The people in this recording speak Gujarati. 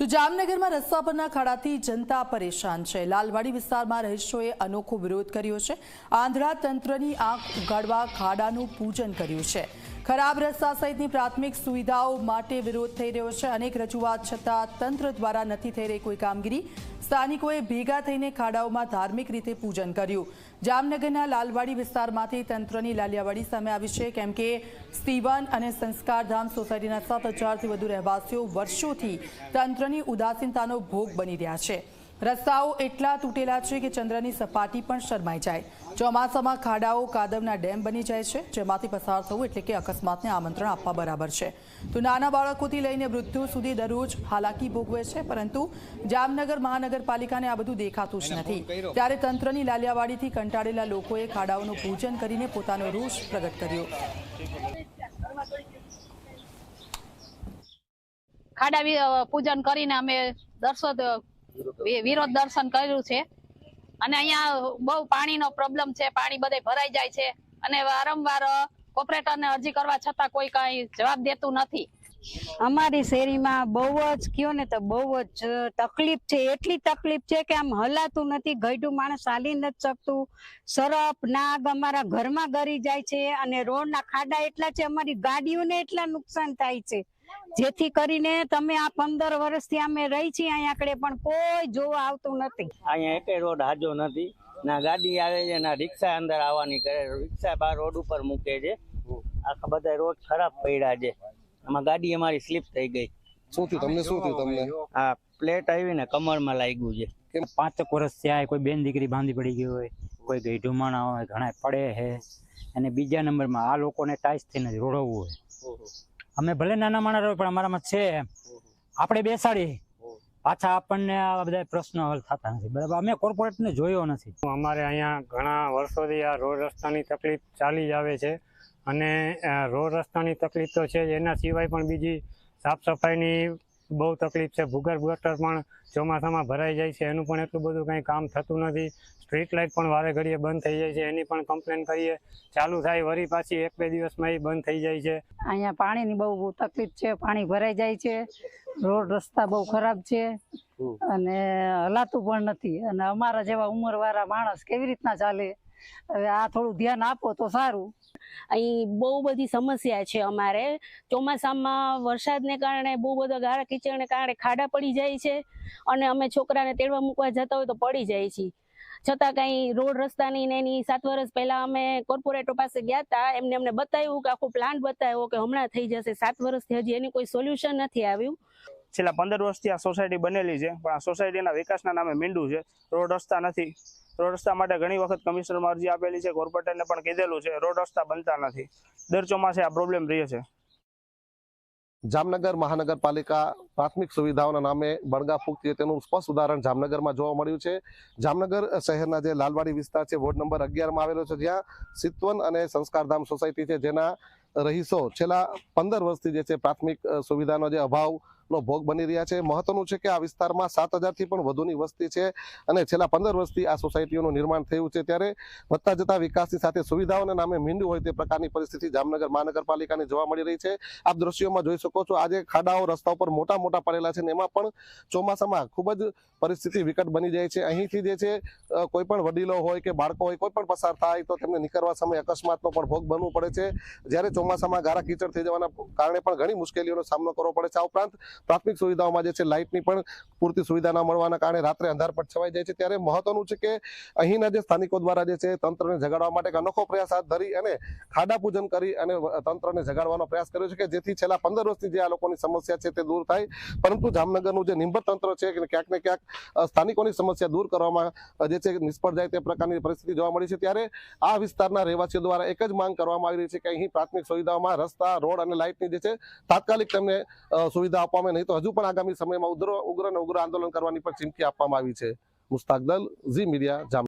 તો જામનગરમાં રસ્તા પરના ખાડાથી જનતા પરેશાન છે. લાલવાડી વિસ્તારમાં રહીશોએ અનોખો વિરોધ કર્યો છે. આંધળા તંત્રની આંખ ઉગાડવા ખાડાનું પૂજન કર્યું છે. ખરાબ રસ્તા સહિતની પ્રાથમિક સુવિધાઓ માટે વિરોધ થઈ રહ્યો છે. અનેક રજૂઆત છતાં તંત્ર દ્વારા નથી થઈ રહી કોઈ કામગીરી. સ્થાનિકોએ ભેગા થઈને ખાડાઓમાં ધાર્મિક રીતે પૂજન કર્યું. જામનગરના લાલવાડી વિસ્તારમાંથી તંત્રની લાલિયાવાડી સામે આવી છે. કેમ કે સ્ટીવન અને સંસ્કારધામ સોસાયટીના સાત હજારથી વધુ રહેવાસીઓ વર્ષોથી તંત્રની ઉદાસીનતાનો ભોગ બની રહ્યા છે. રસ્તાઓ એટલા તૂટેલા છે કે ચંદ્રની સપાટી પણ શરમાઈ જાય. ચોમાસામાં ખાડાઓ કાદવના ડેમ બની જાય છે જેમાંથી પસાર થવું એટલે કે અકસ્માતને આમંત્રણ આપવા બરાબર છે. તો નાના બાળકોથી લઈને વૃદ્ધો સુધી દરરોજ હાલાકી ભોગવે છે પરંતુ જામનગર મહાનગરપાલિકાને આ બધું દેખાતું જ નથી. ત્યારે તંત્રની લાલિયાવાડીથી કંટાળેલા લોકોએ ખાડાઓનું પૂજન કરીને પોતાનો રોષ પ્રગટ કર્યો. ખાડા પૂજન કરીને અમે દર્શો વિરોધ દર્શન કર્યું છે. અને અહીંયા બહુ પાણીનો પ્રોબ્લેમ છે. પાણી બધે ભરાઈ જાય છે. અને વારંવાર કોર્પોરેટરને અરજી કરવા છતાં કોઈ કઈ જવાબ દેતું નથી. અમારી શેરીમાં બહુ જ, કયો ને તો બહુ જ તકલીફ છે. એટલી તકલીફ છે કે આમ હલાતું નથી. ગઈડું માણસ હાલી નથી શકતું. સરપ, નાગ અમારા ઘરમાં ગરી જાય છે. અને રોડના ખાડા એટલા છે. અમારી ગાડીઓને એટલા નુકસાન થાય છે. જેથી કરીને તમે આ પંદર વર્ષથી અમે રહી છીએ અહીંયા આગળ પણ કોઈ જોવા આવતું નથી. અહીંયા એકેય રોડ હાજો નથી. ના ગાડી આવે છે ના રિક્ષા અંદર આવવાની કરે. રિક્ષા બહાર રોડ ઉપર મૂકે છે. આખા બધા રોડ ખરાબ પડ્યા છે. આમાં ગાડી અમારી સ્લીપ થઈ ગઈ. શું થયું તમને? શું થયું તમને? આ પ્લેટ આવી ને કમરમાં લાગ્યું છે. પાંચ વર્ષ થયા કોઈ બેન દીકરી બાંધી પડી ગઈ હોય કોઈ ગઈઢું માણા હોય ઘણા પડે છે. અને બીજા નંબરમાં આ લોકોને ટાઈસ થઈને રોડવવું હોય. અમે ભલે નાના માણસ હોય પણ અમારામાં છે. આપણે બેસાડી પાછા આપણને આ બધા પ્રશ્નો હલ થતા નથી. બરાબર અમે કોર્પોરેટને જોયો નથી. અમારે અહીંયા ઘણા વર્ષોથી આ રોડ રસ્તાની તકલીફ ચાલી જ આવે છે. અને રોડ રસ્તાની તકલીફ તો છે જ. એના સિવાય પણ બીજી સાફ સફાઈની બહુ તકલીફ છે. ભૂગર્ભ ગટર પણ ચોમાસામાં ભરાઈ જાય છે. એનું પણ એટલું બધું કંઈ કામ થતું નથી. સ્ટ્રીટ લાઇટ પણ વારે ઘડીએ બંધ થઈ જાય છે. એની પણ કમ્પ્લેન કરીએ. ચાલુ થાય. વળી પાછી એક બે દિવસમાં એ બંધ થઈ જાય છે. અહીંયા પાણીની બહુ તકલીફ છે. પાણી ભરાઈ જાય છે. રોડ રસ્તા બહુ ખરાબ છે. અને હલાતું પણ નથી. અને અમારા જેવા ઉંમરવાળા માણસ કેવી રીતના ચાલે? હવે આ થોડું ધ્યાન આપો તો સારું. અહીં બહુ બધી સમસ્યા છે અમારે. ચોમાસામાં વરસાદને કારણે બહુ બધા ગાળા કીચડને કારણે ખાડા પડી જાય છે. અને અમે છોકરાને તેડવા મૂકવા જતા હોય તો પડી જાય છે. છતાં કઈ રોડ રસ્તાની ને એની સાત વર્ષ પહેલા અમે કોર્પોરેટર પાસે ગયા હતા એમને અમને બતાવ્યું કે આખો પ્લાન બતાવ્યો કે હમણાં થઈ જશે. સાત વર્ષથી હજી એની કોઈ સોલ્યુશન નથી આવ્યું. છેલ્લા પંદર વર્ષથી આ સોસાયટી બનેલી છે, પણ આ સોસાયટીના વિકાસના નામે મીંડું છે. રોડ રસ્તા નથી. રોડ રસ્તા માટે ઘણી વખત કમિશનરમાં અરજી આપેલી છે, કોર્પોરેટરને પણ કીધેલું છે, રોડ રસ્તા બનતા નથી. દર ચોમાસે આ પ્રોબ્લેમ રહે છે. જામનગર મહાનગરપાલિકા પ્રાથમિક સુવિધાઓના નામે બળગા ફૂંકતી તેનું સ્પષ્ટ ઉદાહરણ જામનગરમાં જોવા મળ્યું છે. જામનગર શહેરના જે લાલવાડી વિસ્તાર છે, વોર્ડ નંબર અગિયારમાં આવેલો છે, જ્યાં સિત્વન અને સંસ્કારધામ સોસાયટી છે, જેના રહીશો છેલ્લા પંદર વર્ષથી જે છે પ્રાથમિક સુવિધાનો જે અભાવનો ભોગ બની રહ્યા છે. મહત્વનું છે કે આ વિસ્તારમાં સાત હજારથી પણ વધુની વસ્તી છે અને છેલ્લા પંદર વર્ષથી આ સોસાયટીઓનું નિર્માણ થયું છે. ત્યારે વધતા જતા વિકાસની સાથે સુવિધાઓના નામે મીંડું હોય તે પ્રકારની પરિસ્થિતિ જામનગર મહાનગરપાલિકાની જોવા મળી રહી છે. આપ દ્રશ્યોમાં જોઈ શકો છો, આજે ખાડાઓ રસ્તા ઉપર મોટા મોટા પડેલા છે અને એમાં પણ ચોમાસામાં ખૂબ જ પરિસ્થિતિ વિકટ બની જાય છે. અહીંથી જે છે કોઈ પણ વડીલો હોય કે બાળકો હોય, કોઈ પણ પસાર થાય તો તેમને નીકળવા સમયે અકસ્માતનો પણ ભોગ બનવું પડે છે. જ્યારે ચોમાસામાં ગારા કીચડ થઈ જવાના કારણે પણ ઘણી મુશ્કેલીઓનો સામનો કરવો પડે છે. આ ઉપરાંત પ્રાથમિક સુવિધાઓમાં જે છે, લાઇટની પણ પૂરતી સુવિધા ન મળવાના કારણે રાત્રે અંધારપટ છવાઈ જાય છે. ત્યારે મહત્વનું છે કે અહીંના જે સ્થાનિકો દ્વારા જે છે, તંત્રને જગાડવા માટે અનોખો પ્રયાસ હાથ ધરી અને ખાડા પૂજન કરી અને તંત્રને જગાડવાનો પ્રયાસ કર્યો છે કે જેથી છેલ્લા પંદર વર્ષથી જે આ લોકોની સમસ્યા છે તે દૂર થાય. પરંતુ જામનગરનું જે નિંબર તંત્ર છે ક્યાંક ને ક્યાંક સ્થાનિકોની સમસ્યા દૂર કરવામાં જે છે, નિષ્ફળ જાય તે પ્રકારની પરિસ્થિતિ જોવા મળી છે. ત્યારે આ વિસ્તારના રહેવાસીઓ દ્વારા એક જ માંગ કરવામાં આવી રહી છે કે અહીં પ્રાથમિક સુવિધાઓમાં રસ્તા, રોડ અને લાઇટની જે છે, તાત્કાલિક તેમને સુવિધા આપવામાં નહીં તો હજુ પણ આગામી સમયમાં ઉગ્ર ઉગ્ર અને ઉગ્ર આંદોલન કરવાની પણ ચીમકી આપવામાં આવી છે. Mushtaq Dal, Zee media Jam